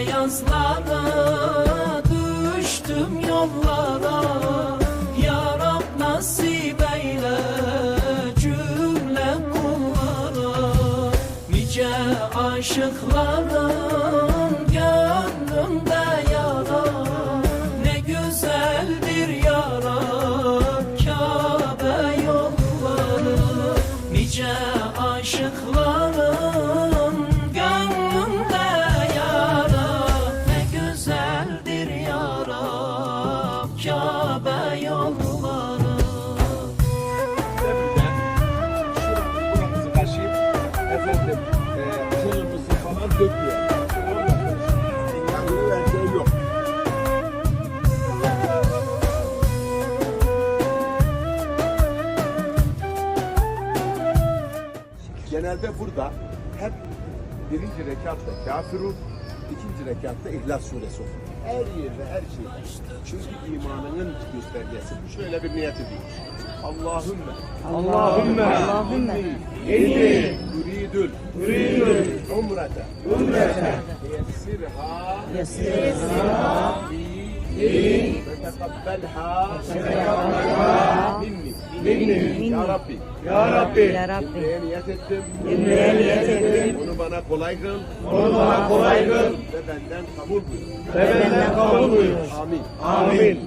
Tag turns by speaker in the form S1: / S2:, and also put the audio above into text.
S1: yazlara düştüm yollara. Ya Rab nasip eyle cümle kullara. Nice aşıkların gönlümde yara. Ne güzeldir ya Rab Kabe yolları.
S2: Nice Kabe Demirden şuramızı kaşıyıp efendim e, kılımızı falan döküyor. Yok. Genelde burada hep birinci rekatta kafirun, ikinci rekatta İhlas suresi okunur. Her yerde her şey. Çünkü imanının göstergesi. Şöyle bir niyet edeyim. Allahümme.
S3: Allahümme. Allahümme.
S2: İnni yuridul yuridul umrete. Umrete. Yessirha. Yessirha. Li tekabbelha minni minni ya Rabbi ya Rabbi
S3: Ya Rabbi.
S2: Niyet ettim
S3: Cümleye niyet ettim.
S2: onu bana kolay kıl
S3: Onu bana kolay kıl.
S2: ve benden kabul buyur
S3: Ve benden kabul buyur. Amin.
S2: amin